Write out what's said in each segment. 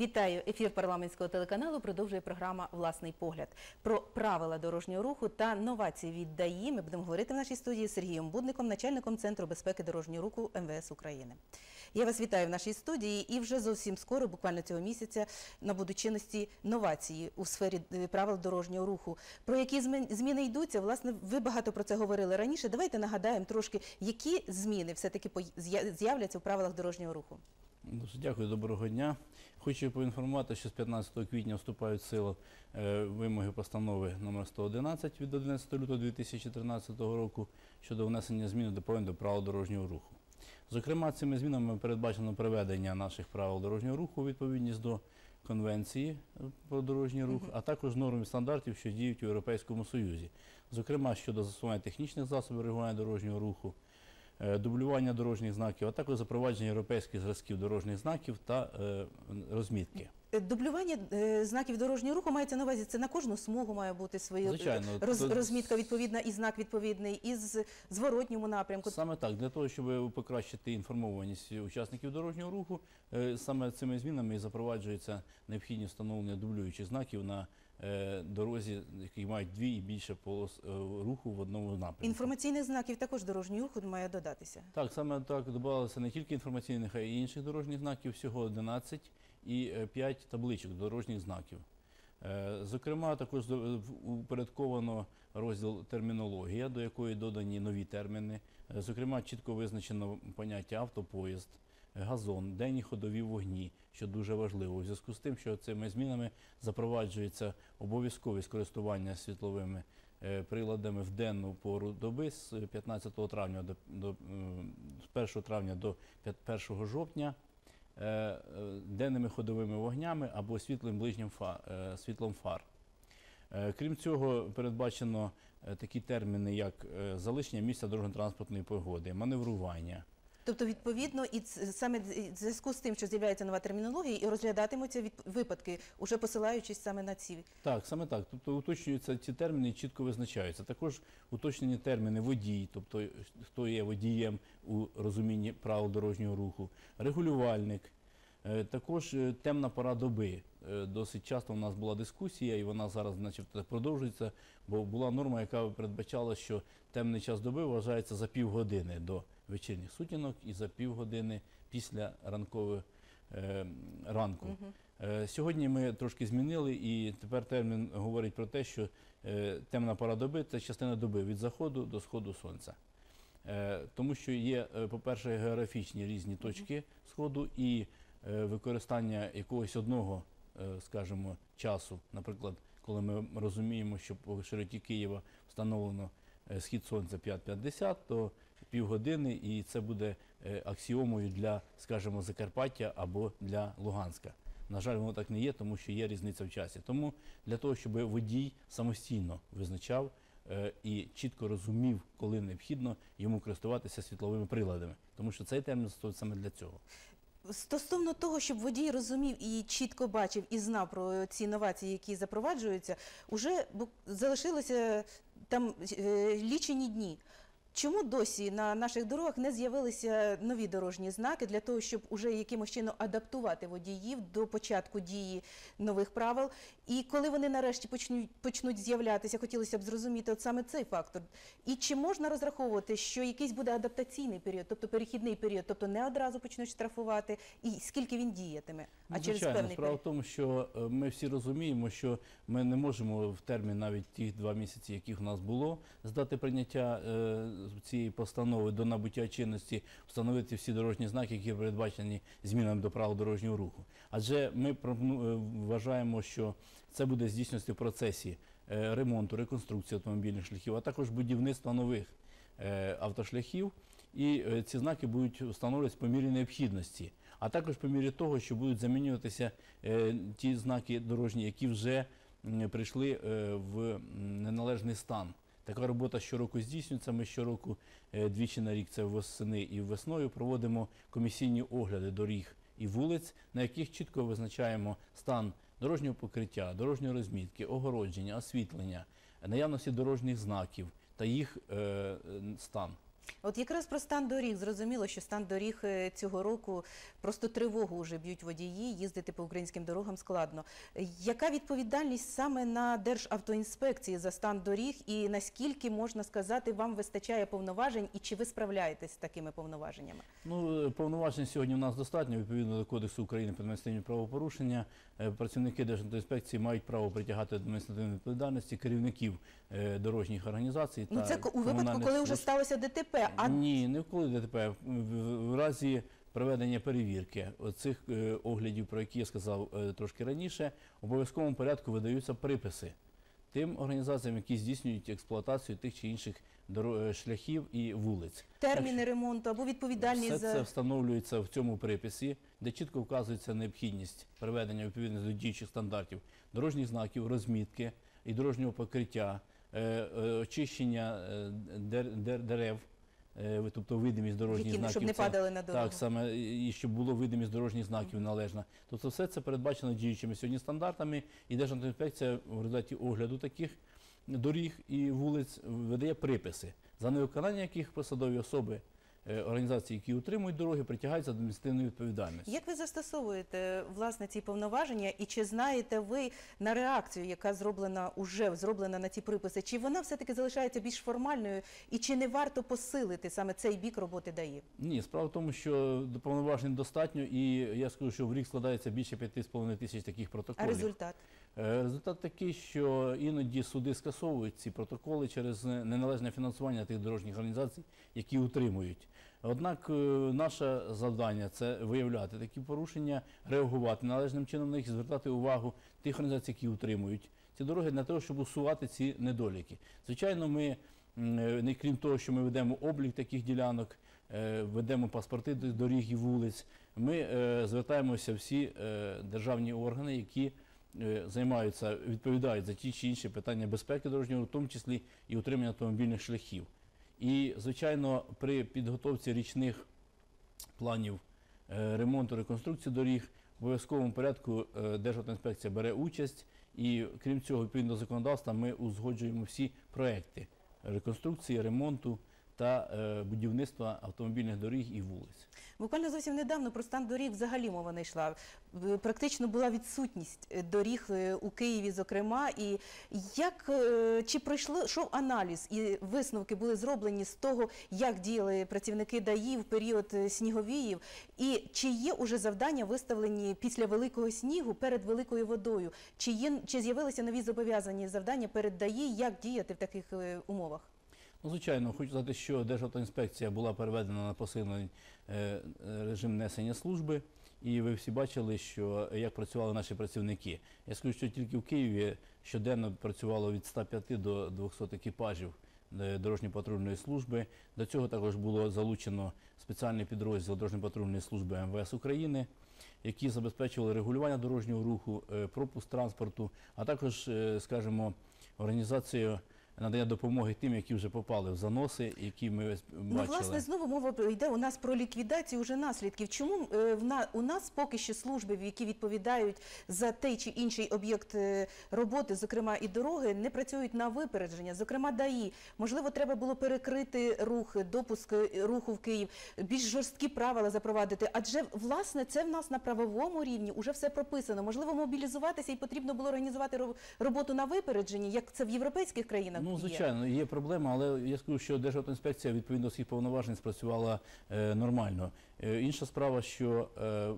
Вітаю! Ефір парламентського телеканалу продовжує програма Власний погляд про правила дорожнього руху та новації від ДАІ. Ми будемо говорити в нашій студії з Сергієм Будником, начальником центру безпеки дорожнього руху МВС України. Я вас вітаю в нашій студії, і вже зовсім скоро, буквально цього місяця, набудуть чинності новації у сфері е, правил дорожнього руху. Про які змін- зміни йдуться? Власне, ви багато про це говорили раніше. Давайте нагадаємо трошки, які зміни все-таки пої- з'я- з'являться у правилах дорожнього руху. Дуже дякую, доброго дня. Хочу поінформувати, що з 15 квітня вступають в силу е, вимоги постанови номер 111 від 11 лютого 2013 року щодо внесення змін до повинен до правил дорожнього руху. Зокрема, цими змінами передбачено приведення наших правил дорожнього руху у відповідність до Конвенції е, про дорожній рух, а також норм і стандартів, що діють у Європейському Союзі, зокрема щодо застосування технічних засобів регулювання дорожнього руху, дублювання дорожніх знаків, а також запровадження європейських зразків дорожніх знаків та е, розмітки. Е, Дублювання е, знаків дорожнього руху мається на увазі. Це на кожну смугу має бути Звичайно, роз, розмітка відповідна і знак відповідний, і з зворотньому напрямку. Саме так, для того, щоб покращити інформованість учасників дорожнього руху, е, саме цими змінами і запроваджується необхідність встановлення дублюючих знаків на е, дорозі, які мають дві і більше полос е, руху в одному напрямку. Інформаційних знаків також дорожнього руху має додатися. Так, саме так додавалося не тільки інформаційних, а й інших дорожніх знаків, всього 11 і 5 табличок дорожніх знаків. Е, Зокрема, також упорядковано розділ термінологія, до якої додані нові терміни. Е, Зокрема, чітко визначено поняття автопоїзд, газон, денні ходові вогні, що дуже важливо. У зв'язку з тим, що цими змінами запроваджується обов'язковість користування світловими е, приладами в денну пору доби з 15 травня до, до з 1 травня до 1 жовтня е, е, денними ходовими вогнями або світлим ближнім фа, е, світлом фар. Крім цього, передбачено такі терміни, як залишення місця дорожньо-транспортної погоди, маневрування. Тобто, відповідно, і саме в зв'язку з тим, що з'являється нова термінологія, і розглядатимуться від випадки, уже посилаючись саме на ці. Так, саме так. Тобто уточнюються ці терміни і чітко визначаються. Також уточнені терміни водій, тобто хто є водієм у розумінні правил дорожнього руху, регулювальник. Е, Також е, темна пора доби. Е, Досить часто у нас була дискусія, і вона зараз, начебто, продовжується, бо була норма, яка передбачала, що темний час доби вважається за півгодини до вечірніх сутінок і за півгодини після ранкових ранку. Е, Сьогодні ми трошки змінили, і тепер термін говорить про те, що темна пора доби це частина доби від заходу до сходу сонця. Тому що є, по-перше, географічні різні точки сходу і використання якогось одного, е, скажімо, часу. Наприклад, коли ми розуміємо, що по широті Києва встановлено е, схід сонця 5.50, то півгодини, і це буде е, аксіомою для, скажімо, Закарпаття або для Луганська. На жаль, воно так не є, тому що є різниця в часі. Тому для того, щоб водій самостійно визначав е, і чітко розумів, коли необхідно йому користуватися світловими приладами, тому що цей термін стоїть саме для цього. Стосовно того, щоб водій розумів і чітко бачив і знав про ці новації, які запроваджуються, уже залишилося там е, лічені дні. Чому досі на наших дорогах не з'явилися нові дорожні знаки для того, щоб уже якимось чином адаптувати водіїв до початку дії нових правил? І коли вони нарешті почнуть почнуть з'являтися, хотілося б зрозуміти от саме цей фактор. І чи можна розраховувати, що якийсь буде адаптаційний період, тобто перехідний період, тобто не одразу почнуть штрафувати, і скільки він діятиме, а Ну, через певний справа період? в тому, що е, ми всі розуміємо, що ми не можемо в термін навіть тих два місяці, яких у нас було, здати прийняття е, цієї постанови до набуття чинності, встановити всі дорожні знаки, які передбачені змінами до правил дорожнього руху. Адже ми е, вважаємо, що це буде здійснюватися в процесі е, ремонту, реконструкції автомобільних шляхів, а також будівництва нових е, автошляхів. І ці знаки будуть встановлюватися по мірі необхідності, а також по мірі того, що будуть замінюватися ті знаки дорожні, які вже прийшли в неналежний стан. Така робота щороку здійснюється. Ми щороку е, двічі на рік, це восени і весною, проводимо комісійні огляди доріг і вулиць, на яких чітко визначаємо стан дорожнього покриття, дорожньої розмітки, огородження, освітлення, наявності дорожніх знаків та їх е, стан. От якраз про стан доріг зрозуміло, що стан доріг е, цього року просто тривогу вже б'ють водії, їздити по українським дорогам складно. Яка відповідальність саме на Державтоінспекції за стан доріг і наскільки можна сказати, вам вистачає повноважень і чи ви справляєтесь з такими повноваженнями? Ну, е, повноважень сьогодні у нас достатньо. Відповідно до Кодексу України про адміністративні правопорушення, е, працівники Держінспекції мають право притягати до адміністративної відповідальності керівників дорожніх організацій. Ну та це у випадку, коли вже сталося ДТП. А Ні, не коли ДТП. В, разі проведення перевірки цих оглядів, про які я сказав е, трошки раніше, в обов'язковому порядку видаються приписи тим організаціям, які здійснюють експлуатацію тих чи інших е, шляхів і вулиць. терміни ремонту або відповідальність Все за це встановлюється в цьому приписі, де чітко вказується необхідність приведення відповідно до діючих стандартів дорожніх знаків, розмітки і дорожнього покриття, е, е, очищення е, дер- дер- дерев, е, тобто видимість дорожніх які знаків. щоб не це- падали на дорогу. так, саме і щоб було видимість дорожніх знаків належна. Тобто все це передбачено діючими сьогодні стандартами, і Державтоінспекція в результаті огляду таких доріг і вулиць видає приписи, за невиконання яких посадові особи організації, які утримують дороги, притягаються до адміністративної відповідальності. Як ви застосовуєте власне ці повноваження, і чи знаєте ви на реакцію, яка зроблена уже зроблена на ці приписи, чи вона все таки залишається більш формальною, і чи не варто посилити саме цей бік роботи ДАІ? Ні, справа в тому, що повноважень достатньо, і я скажу, що в рік складається більше 5,5 тисяч таких А протоколів. результат? Е, Результат такий, що іноді суди скасовують ці протоколи через неналежне фінансування тих дорожніх організацій, які утримують. Однак е, наше завдання це виявляти такі порушення, реагувати належним чином на них і звертати увагу тих організацій, які утримують ці дороги, для того, щоб усувати ці недоліки. Звичайно, ми е, не крім того, що ми ведемо облік таких ділянок, ведемо паспорти до доріг і вулиць. Ми звертаємося всі державні органи, які займаються, відповідають за ті чи інші питання безпеки дорожнього, в тому числі і утримання автомобільних шляхів. І, звичайно, при підготовці річних планів е, ремонту, реконструкції доріг в обов'язковому порядку е, Державтоінспекція бере участь. І крім цього, відповідно до законодавства, ми узгоджуємо всі проекти реконструкції, ремонту та е, будівництва автомобільних доріг і вулиць. Буквально зовсім недавно про стан доріг взагалі мова не йшла. Е, Практично була відсутність е, доріг у Києві, зокрема. І як чи пройшло йшов аналіз і висновки були зроблені з того, як діяли працівники ДАІ в період сніговіїв, і чи є уже завдання виставлені після великого снігу перед великою водою? Чи є чи з'явилися нові зобов'язані завдання перед ДАІ, як діяти в таких умовах? Ну, звичайно, хочу сказати, що Державтоінспекція була переведена на посилений е, е, режим несення служби, і ви всі бачили, що як працювали наші працівники. Я скажу, що тільки в Києві щоденно працювало від 105 до 200 екіпажів е, дорожньо-патрульної служби. До цього також було залучено спеціальний підрозділ дорожньо-патрульної служби МВС України, які забезпечували регулювання дорожнього руху, е, пропуск транспорту, а також, е, скажімо, організацію надання допомоги тим, які вже попали в заноси, які ми ось Ну, власне, знову мова йде у нас про ліквідацію вже наслідків. Чому е, у нас поки що служби, які відповідають за той чи інший об'єкт е, роботи, зокрема і дороги, не працюють на випередження, зокрема ДАІ. Можливо, треба було перекрити рух, допуск е, руху в Київ, більш жорсткі правила запровадити. Адже власне це в нас на правовому рівні вже все прописано. Можливо, мобілізуватися і потрібно було організувати ро- роботу на випередженні, як це в європейських країнах Ну, є. звичайно, є проблема, але я скажу, що Державтоінспекція відповідно до своїх повноважень спрацювала е, нормально. Е, інша справа, що е,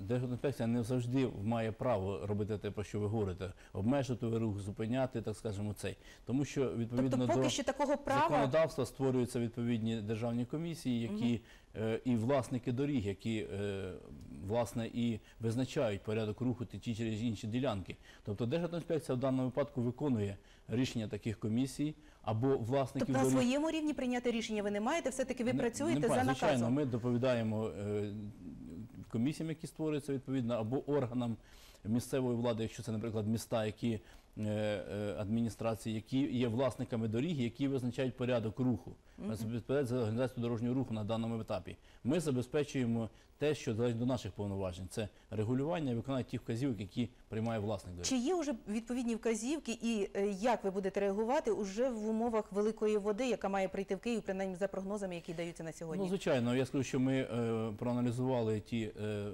Державтоінспекція не завжди має право робити те, про що ви говорите, обмежити рух, зупиняти, так скажемо, цей. Тому що відповідно Тобто, поки до що такого права законодавства створюються відповідні державні комісії, які е, і власники доріг, які власне і визначають порядок руху ті через інші ділянки. Тобто Державтоінспекція в даному випадку виконує рішення таких комісій або власників Тобто на доріг. своєму рівні прийняти рішення ви не маєте, все-таки ви Не- працюєте не, за Звичайно, ми доповідаємо е, комісіям, які створюються відповідно, або органам місцевої влади, якщо це, наприклад, міста, які е, е, адміністрації, які є власниками доріг, які визначають порядок руху, відповідають за організацію дорожнього руху на даному етапі. Ми забезпечуємо те, що залежить до наших повноважень. Це регулювання і виконання тих вказівок, які приймає власник доріг. Чи є вже відповідні вказівки, і е, як ви будете реагувати уже в умовах великої води, яка має прийти в Київ, принаймні за прогнозами, які даються на сьогодні? Ну, звичайно, я скажу, що ми е, проаналізували ті е,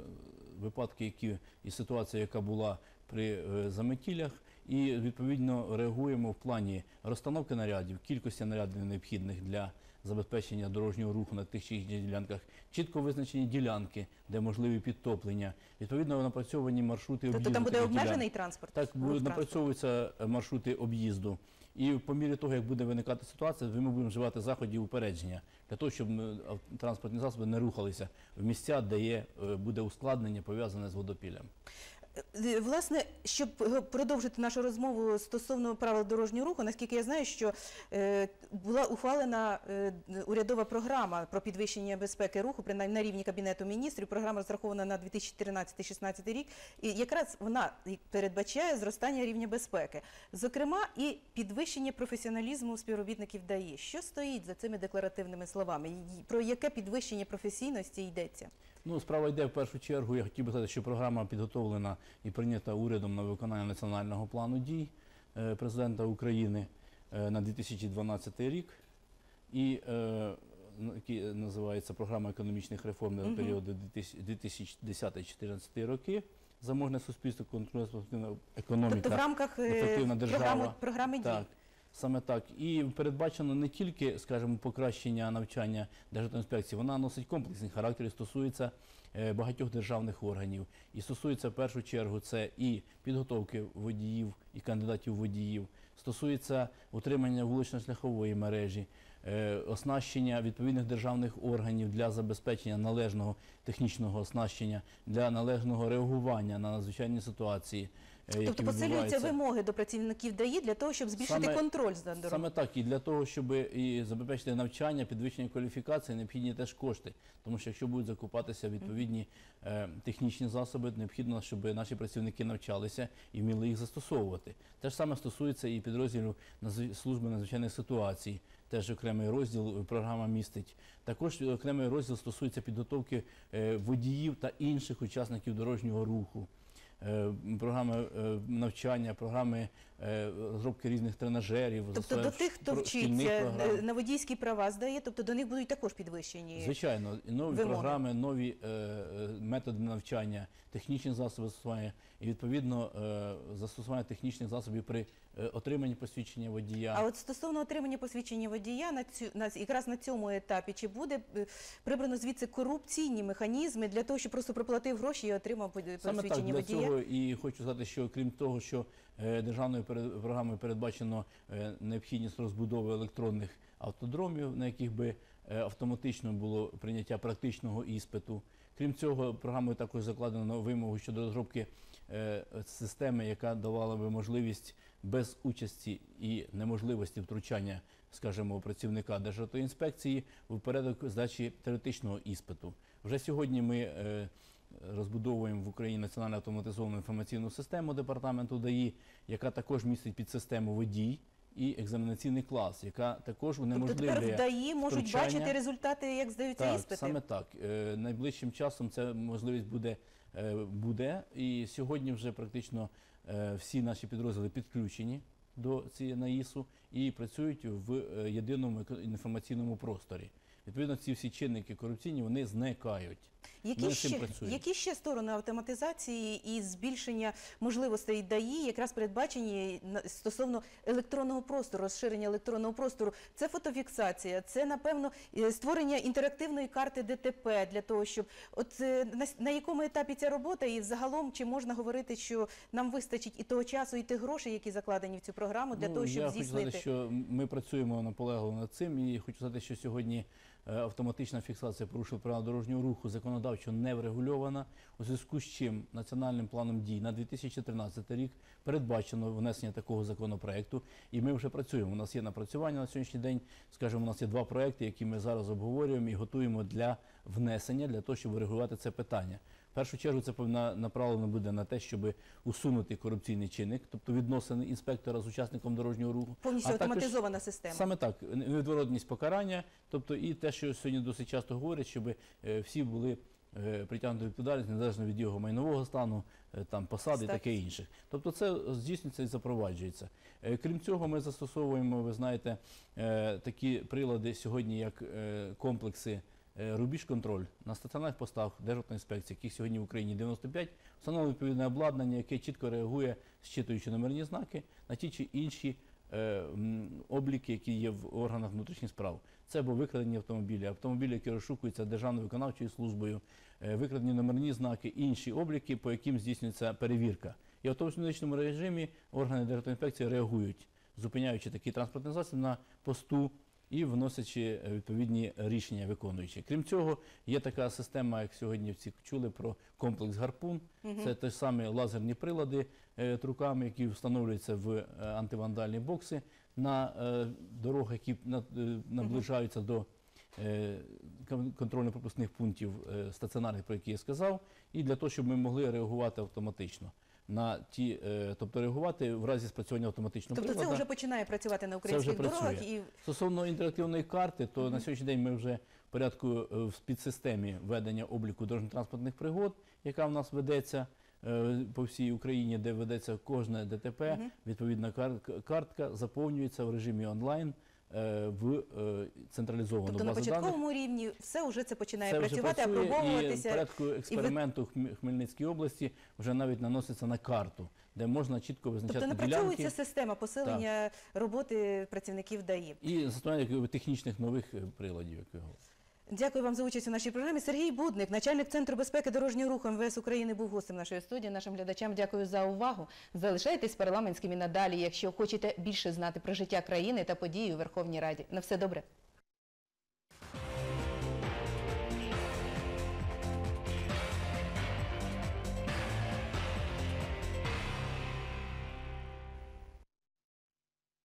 випадки, які і ситуація, яка була при е, заметілях, і відповідно реагуємо в плані розстановки нарядів, кількості нарядів необхідних для забезпечення дорожнього руху на тих чи інших ділянках, чітко визначені ділянки, де можливі підтоплення, відповідно напрацьовані маршрути тобто там буде таких ділянок. обмежений транспорт? Так, напрацьовуються е, маршрути об'їзду. І по мірі того, як буде виникати ситуація, ми будемо вживати заходів упередження для того, щоб транспортні засоби не рухалися в місця, де є, е, буде ускладнення пов'язане з водопіллям. Е, Власне, щоб е, продовжити нашу розмову стосовно правил дорожнього руху, наскільки я знаю, що е, була ухвалена е, урядова програма про підвищення безпеки руху, принаймні на рівні кабінету міністрів. Програма розрахована на 2014-2016 рік, і якраз вона передбачає зростання рівня безпеки, зокрема, і підвищення професіоналізму співробітників ДАІ. Що стоїть за цими декларативними словами? Про яке підвищення професійності йдеться? Ну, справа йде в першу чергу. Я хотів би сказати, що програма підготовлена і прийнята урядом на виконання національного плану дій е, президента України е, на 2012 рік. І е, який називається програма економічних реформ на період 2010-2014 роки. Заможне суспільство, конкурентна економіка. Тобто в рамках ефективна держава. програми, програми дій. Так, саме так. І передбачено не тільки, скажімо, покращення навчання Державтоінспекції, вона носить комплексний характер і стосується е, багатьох державних органів. І стосується в першу чергу це і підготовки водіїв і кандидатів водіїв, стосується утримання вулично-шляхової мережі, е, оснащення відповідних державних органів для забезпечення належного технічного оснащення, для належного реагування на надзвичайні ситуації. Е, які Тобто посилюються відбуваються. вимоги до працівників ДАІ для того, щоб збільшити Саме- контроль за дорогою. Саме так, і для того, щоб і забезпечити навчання, підвищення кваліфікації, необхідні теж кошти. Тому що якщо будуть закупатися відповідні е, технічні засоби, необхідно, щоб наші працівники навчалися і вміли їх застосовувати. Те ж саме стосується і підрозділів назв- служби надзвичайних ситуацій. Теж окремий розділ е, програма містить. Також окремий розділ стосується підготовки е, водіїв та інших учасників дорожнього руху. Е, Програми е, навчання, програми е, розробки різних тренажерів, Тобто до тих, хто вчиться на водійські права здає, тобто до них будуть також підвищені. Звичайно, нові вимоги. програми, нові методи навчання, технічні засоби застосування і відповідно е, застосування технічних засобів при е, отриманні посвідчення водія. А от стосовно отримання посвідчення водія на цю на якраз на цьому етапі, чи буде е, прибрано звідси корупційні механізми для того, щоб просто проплатив гроші і отримав по- Саме так посвідчення для водія? цього і хочу сказати, що крім того, що державною програмою передбачено необхідність розбудови електронних автодромів, на яких би автоматично було прийняття практичного іспиту. Крім цього, програмою також закладено вимогу щодо розробки системи, яка давала би можливість без участі і неможливості втручання, скажімо, працівника Державтоінспекції в порядок здачі теоретичного іспиту. Вже сьогодні ми е, розбудовуємо в Україні національну автоматизовану інформаційну систему департаменту ДАІ, яка також містить підсистему водій і екзаменаційний клас, яка також Тобто тепер в ДАІ можуть втручання. бачити результати, як здаються так, іспити. саме так. Е, найближчим часом ця можливість буде, е, буде. І сьогодні вже практично е, всі наші підрозділи підключені до цієї НАІСу і працюють в е, єдиному інформаційному просторі. Відповідно, ці всі чинники корупційні вони зникають. Які ще, які ще сторони автоматизації і збільшення можливостей ДАІ якраз передбачені стосовно електронного простору, розширення електронного простору? Це фотофіксація, це напевно створення інтерактивної карти ДТП для того, щоб от е, на, на якому етапі ця робота, і загалом чи можна говорити, що нам вистачить і того часу, і тих грошей, які закладені в цю програму, для Ну, того, щоб я хочу здійснити сказати, що ми працюємо наполегливо над цим, і хочу сказати, що сьогодні е, автоматична фіксація порушень правил дорожнього руху законодавчо не врегульована, у зв'язку з чим національним планом дій на 2013 рік передбачено внесення такого законопроекту, і ми вже працюємо. У нас є напрацювання на сьогоднішній день. Скажімо, у нас є два проекти, які ми зараз обговорюємо і готуємо для внесення для того, щоб врегулювати це питання. В першу чергу це направлено буде на те, щоб усунути корупційний чинник, тобто відносини інспектора з учасником дорожнього руху. Повністю А також автоматизована система. Саме так, невідворотність покарання, тобто і те, що сьогодні досить часто говорять, щоб е, всі були е, притягнуті до незалежно від його майнового стану, е, там посади і таке інше. Тобто це здійснюється і запроваджується. Крім цього, ми застосовуємо, ви знаєте, такі прилади сьогодні, як комплекси. Е, Рубіж контроль на стаціонарних постах Державної інспекції, яких сьогодні в Україні 95, встановлено відповідне обладнання, яке чітко реагує, зчитуючи номерні знаки на ті чи інші е, обліки, які є в органах внутрішніх справ. Це або викрадені автомобілі, автомобілі, які розшукуються Державною виконавчою службою, е, викрадені номерні знаки, інші обліки, по яким здійснюється перевірка. І в автоматичному режимі органи Державної інспекції реагують, зупиняючи такий транспортний засіб на посту і вносячи е, відповідні рішення виконуючи. Крім цього, є така система, як сьогодні всі чули про комплекс гарпун. Це те ж саме лазерні прилади е, труками, які встановлюються в е, антивандальні бокси на е, дорогах, які на- е, наближаються до контрольно-пропускних пунктів стаціонарних, про які я сказав, і для того, щоб ми могли реагувати автоматично на ті, е, тобто реагувати в разі спрацювання автоматичного Тобто це вже починає працювати на українських дорогах і Стосовно інтерактивної карти, то на сьогоднішній день ми вже порядку е, в підсистемі ведення обліку дорожньо-транспортних пригод, яка в нас ведеться е, по всій Україні, де ведеться кожне ДТП, відповідна кар- картка заповнюється в режимі онлайн в е, централізовану тобто базу даних. початковому рівні все вже це починає Це вже працювати, опробовуватися. і в порядку експерименту в ви... Хмельницькій області вже навіть наноситься на карту, де можна чітко визначати Тобто ділянки. напрацьовується система посилення роботи працівників ДАІ. І застосування технічних нових е, приладів, як ви говорите. Дякую вам за участь у нашій програмі. Сергій Будник, начальник центру безпеки дорожнього руху МВС України, був гостем нашої студії. Нашим глядачам дякую за увагу. Залишайтесь парламентськими надалі, якщо хочете більше знати про життя країни та події у Верховній Раді. На все добре.